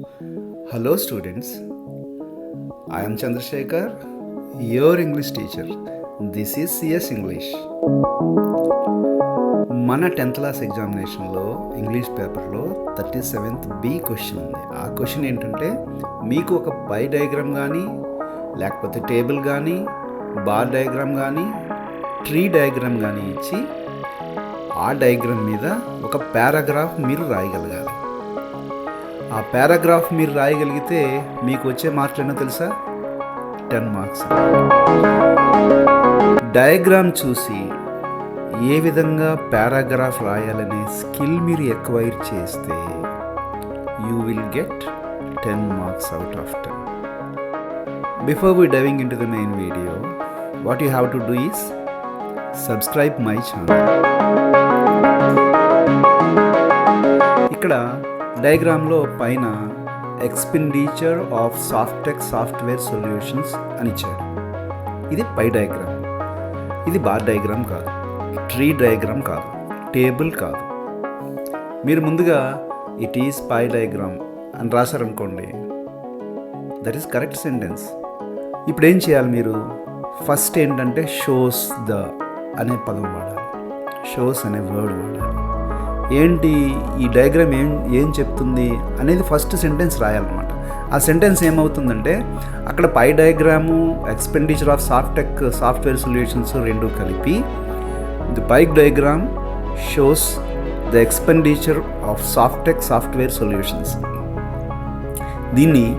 Hello students I'm Chandrashekar your English teacher this This is English మన tenth class ఎగ్జామినేషన్లో English పేపర్లో thirty seventh B question ఉంది. ఆ question ఏంటంటే మీకు ఒక పై డయాగ్రామ్ కానీ లేకపోతే టేబుల్ కానీ బార్ డయాగ్రామ్ కానీ ట్రీ డయాగ్రామ్ కానీ ఇచ్చి ఆ డయాగ్రామ్ మీద ఒక పారాగ్రాఫ్ మీరు రాయగలగాలి. ఆ పారాగ్రాఫ్ మీరు రాయగలిగితే మీకు వచ్చే మార్కులు తెలుసా? Ten marks. డయాగ్రామ్ చూసి ఏ విధంగా పారాగ్రాఫ్ రాయాలనే స్కిల్ మీరు ఎక్వైర్ చేస్తే you will get ten marks out of ten. Before we diving into the main video what you have to do is subscribe my channel. ఇక్కడ డయాగ్రామ్లో పైన expenditure of Softech software solutions అని ఇచ్చాడు. ఇది pie diagram. ఇది bar diagram కాదు. Tree diagram కాదు. Table కాదు. మీరు ముందుగా ఇట్ ఈస్ పై డయాగ్రామ్ అని రాశారనుకోండి. That is correct sentence. ఇప్పుడు ఏం చేయాలి మీరు? ఫస్ట్ ఏంటంటే షోస్ ద అనే పదం వాడాలి. షోస్ అనే వర్డ్ వాడాలి. ఏంటి ఈ డయాగ్రామ్ ఏం ఏం చెప్తుంది అనేది ఫస్ట్ సెంటెన్స్ రాయాలన్నమాట. ఆ సెంటెన్స్ ఏమవుతుందంటే అక్కడ pie diagram expenditure of Softech software solutions రెండు కలిపి the pie diagram shows the expenditure of Softech software solutions. దీన్ని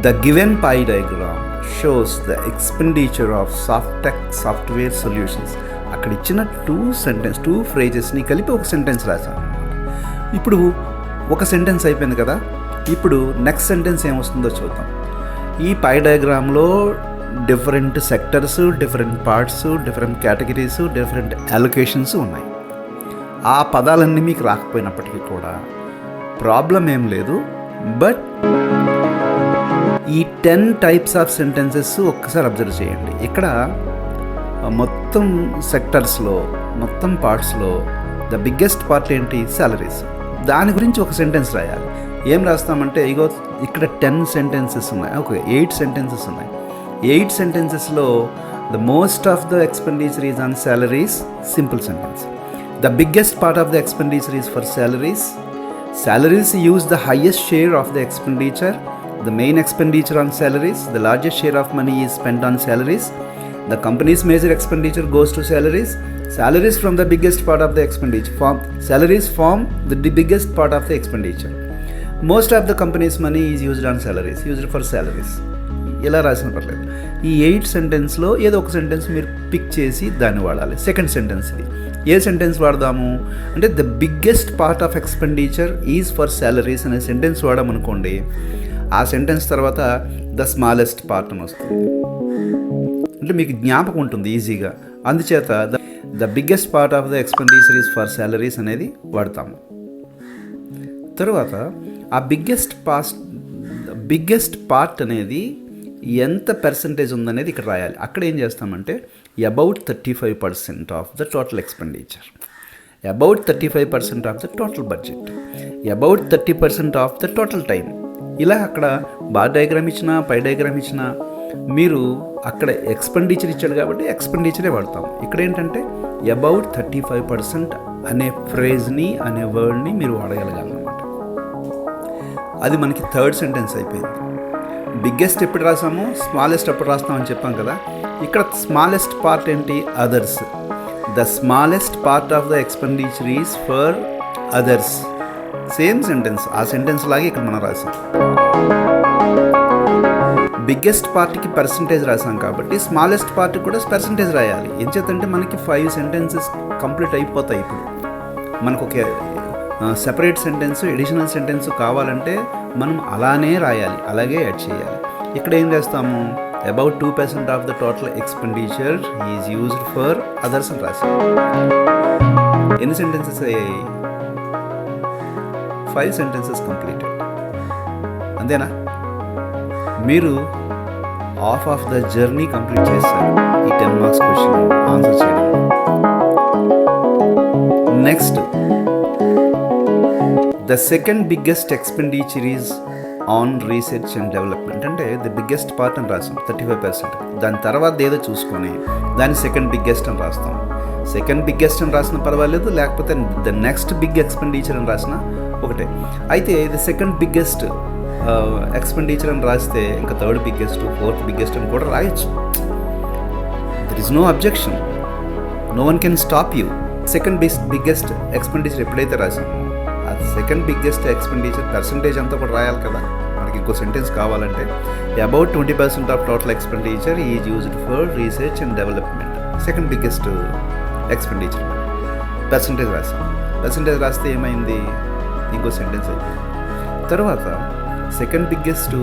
the given pie diagram shows the expenditure of Softech software solutions. అక్కడ ఇచ్చిన two sentence two ఫ్రేజెస్ని కలిపి ఒక sentence రాశాను. ఇప్పుడు ఒక సెంటెన్స్ అయిపోయింది కదా. ఇప్పుడు నెక్స్ట్ సెంటెన్స్ ఏమొస్తుందో చూద్దాం. ఈ pie డయాగ్రామ్లో different sectors different parts different categories different allocations ఉన్నాయి. ఆ పదాలన్నీ మీకు రాకపోయినప్పటికీ కూడా ప్రాబ్లం ఏం లేదు. బట్ ఈ టెన్ టైప్స్ ఆఫ్ సెంటెన్సెస్ ఒక్కసారి అబ్జర్వ్ చేయండి. ఇక్కడ మొత్తం సెక్టర్స్లో మొత్తం పార్ట్స్లో ద బిగ్గెస్ట్ పార్ట్ ఏంటి? శాలరీస్ దాని గురించి ఒక సెంటెన్స్ రాయాలి. ఏం రాస్తామంటే ఇగో ఇక్కడ టెన్ సెంటెన్సెస్ ఉన్నాయి. ఓకే ఎయిట్ సెంటెన్సెస్ ఉన్నాయి. Eight సెంటెన్సెస్లో the most of the expenditure is on salaries simple sentence the biggest part of the expenditure is for salaries salaries use the highest share of the expenditure the main expenditure on salaries the largest share of money is spend on salaries the company's major expenditure goes to salaries Salaries from the biggest part of the expenditure. Form salaries form the biggest part of the expenditure. Most of the company's money is used on salaries used for salaries ఎలా రాసిన పర్లేదు ఈ eight సెంటెన్స్లో ఏదో ఒక sentence మీరు pick చేసి దాన్ని వాడాలి సెకండ్ సెంటెన్స్ ఇది ఏ సెంటెన్స్ వాడదాము అంటే the biggest part of expenditure is for salaries అనే సెంటెన్స్ వాడామనుకోండి ఆ సెంటెన్స్ తర్వాత ద స్మాలెస్ట్ పార్ట్ వస్తుంది అంటే మీకు జ్ఞాపకం ఉంటుంది ఈజీగా అందుచేత the the biggest part of the expenditure for salaries అనేది వాడతాము. తరువాత ఆ బిగ్గెస్ట్ పాస్ట్ బిగ్గెస్ట్ పార్ట్ అనేది ఎంత పర్సంటేజ్ ఉందనేది ఇక్కడ రాయాలి. అక్కడ ఏం చేస్తామంటే about thirty five percent of the total expenditure about thirty five percent of the total budget about thirty percent of the total time ఇలా అక్కడ బార్ డయాగ్రామ్ ఇచ్చినా పై డయాగ్రామ్ ఇచ్చినా మీరు అక్కడ ఎక్స్పెండిచర్ ఇచ్చాడు కాబట్టి ఎక్స్పెండిచరే వాడతాం. ఇక్కడ ఏంటంటే అబౌట్ థర్టీ ఫైవ్ పర్సెంట్ అనే ఫ్రేజ్ని అనే వర్డ్ని మీరు వాడగలగాలన్నమాట అది మనకి థర్డ్ సెంటెన్స్ అయిపోయింది. బిగ్గెస్ట్ ఎప్పుడు రాసాము? స్మాలెస్ట్ ఎప్పుడు రాస్తామని చెప్పాం కదా. ఇక్కడ స్మాలెస్ట్ పార్ట్ ఏంటి? Others the smallest part of the expenditure is for others same sentence ఆ సెంటెన్స్ లాగే ఇక్కడ మనం రాసాం. బిగ్గెస్ట్ పార్ట్కి పర్సంటేజ్ రాసాం కాబట్టి స్మాలెస్ట్ పార్ట్ కూడా పర్సంటేజ్ రాయాలి. ఎంచేతంటే మనకి ఫైవ్ సెంటెన్సెస్ కంప్లీట్ అయిపోతాయి ఇప్పుడు. మనకు ఒక సెపరేట్ సెంటెన్స్ ఎడిషనల్ సెంటెన్స్ కావాలంటే మనం అలానే రాయాలి అలాగే యాడ్ చేయాలి. ఇక్కడ ఏం చేస్తాము? About two percent of the total expenditure is used for others అని రాసి ఎన్ని సెంటెన్సెస్ అయ్యాయి? ఫైవ్ సెంటెన్సెస్ కంప్లీటెడ్ అంతేనా? మీరు half of the journey complete చేస్తారు ఈ టెన్ మార్క్స్ క్వశ్చన్ ఆన్సర్ చేయడం. Next the second biggest expenditure is on research and development అంటే ది బిగ్గెస్ట్ పార్ట్ అని రాసాం థర్టీ ఫైవ్ పర్సెంట్ దాని తర్వాత ఏదో చూసుకొని దాన్ని సెకండ్ బిగ్గెస్ట్ అని రాస్తాం. సెకండ్ బిగ్గెస్ట్ అని రాసిన పర్వాలేదు లేకపోతే ద నెక్స్ట్ బిగ్ ఎక్స్పెండిచర్ అని రాసిన ఒకటే. అయితే ఇది సెకండ్ బిగ్గెస్ట్ ఎక్స్పెండిచర్ అని రాస్తే ఇంకా థర్డ్ బిగ్గెస్ట్ ఫోర్త్ బిగ్గెస్ట్ అని కూడా రాయొచ్చు. There is no objection no one can stop you second బిస్ biggest expenditure ఎప్పుడైతే రాసామో ఆ సెకండ్ బిగ్గెస్ట్ ఎక్స్పెండిచర్ పర్సంటేజ్ అంతా కూడా రాయాలి కదా? మనకి ఇంకో సెంటెన్స్ కావాలంటే about twenty percent of total expenditure is used for research and development second biggest expenditure percentage రాసాం పర్సంటేజ్ రాస్తే ఏమైంది? ఇంకో సెంటెన్స్ అయింది తర్వాత second biggest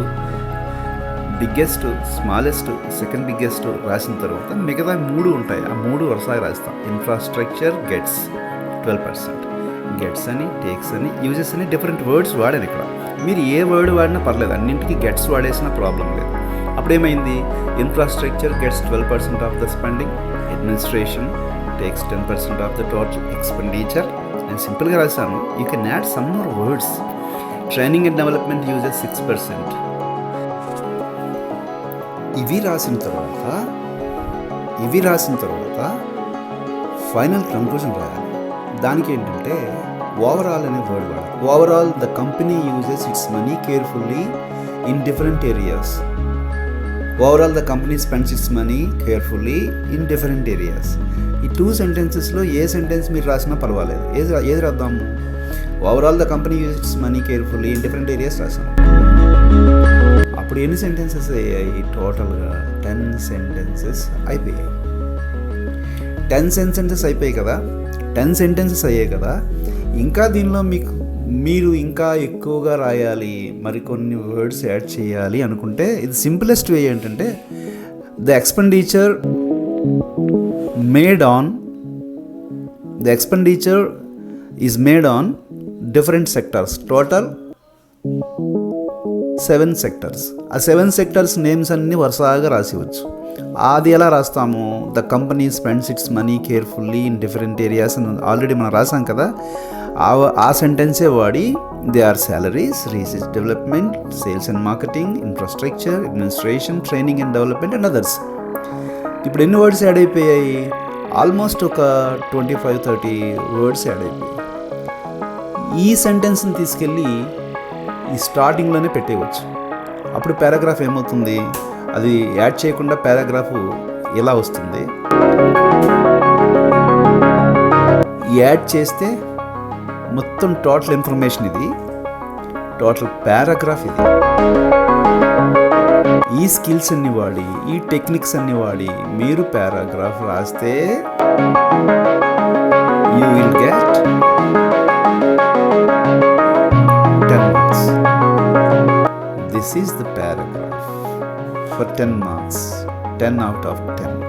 biggest smallest second biggest రాసిన తర్వాత మిగతా మూడు ఉంటాయి. ఆ మూడు వరుసగా రాస్తాం. Infrastructure gets twelve percent gets అని టేక్స్ అని యూజెస్ అని డిఫరెంట్ వర్డ్స్ వాడాను ఇక్కడ. మీరు ఏ వర్డ్ వాడినా పర్లేదు అన్నింటికి గెట్స్ వాడేసినా ప్రాబ్లం లేదు. అప్పుడేమైంది? Infrastructure gets twelve percent of the spending administration takes ten percent of the total expenditure నేను సింపుల్గా రాశాను. You can add some more words training and development uses six percent ఇవి రాసిన తర్వాత ఇవి రాసిన తర్వాత ఫైనల్ కంక్లూజన్ రాయాలి. దానికి ఏంటంటే ఓవరాల్ అనే వర్డ్ వాడాలి. Overall the company uses its money carefully in different areas overall the company spends its money carefully in different areas ఈ టూ సెంటెన్సెస్లో ఏ సెంటెన్స్ మీరు రాసినా పర్వాలేదు. ఏది ఏది రాద్దాము? Overall the company use its money carefully in different areas రాసాము అప్పుడు ఎన్ని సెంటెన్సెస్ అయ్యాయి టోటల్గా టెన్ సెంటెన్సెస్ అయిపోయాయి. టెన్ సెంటెన్సెస్ అయిపోయాయి కదా? టెన్ సెంటెన్సెస్ అయ్యాయి కదా? ఇంకా దీనిలో మీకు మీరు ఇంకా ఎక్కువగా రాయాలి మరికొన్ని వర్డ్స్ యాడ్ చేయాలి అనుకుంటే ఇది సింపులెస్ట్ వే ఏంటంటే the expenditure made on the expenditure is made on different sectors total seven sectors ఆ సెవెన్ సెక్టర్స్ నేమ్స్ అన్ని వరుసగా రాసివచ్చు. అది ఎలా రాస్తాము the company spends its money carefully in different areas అని ఆల్రెడీ మనం రాసాం కదా. ఆ ఆ సెంటెన్సే వాడి they are salaries research development sales and marketing infrastructure administration training and development and others ఇప్పుడు ఎన్ని వర్డ్స్ యాడ్ అయిపోయాయి? ఆల్మోస్ట్ ఒక twenty five thirty words add అయిపోయాయి. ఈ సెంటెన్స్ని తీసుకెళ్ళి ఈ స్టార్టింగ్లోనే పెట్టేయవచ్చు. అప్పుడు పారాగ్రాఫ్ ఏమవుతుంది? అది యాడ్ చేయకుండా పారాగ్రాఫ్ ఎలా వస్తుంది? యాడ్ చేస్తే మొత్తం టోటల్ ఇన్ఫర్మేషన్ ఇది. టోటల్ పారాగ్రాఫ్ ఇది. ఈ స్కిల్స్ అన్ని వాడి ఈ టెక్నిక్స్ అన్ని వాడి మీరు పారాగ్రాఫ్ రాస్తే you will get This is the paragraph for 10 marks, 10 out of 10.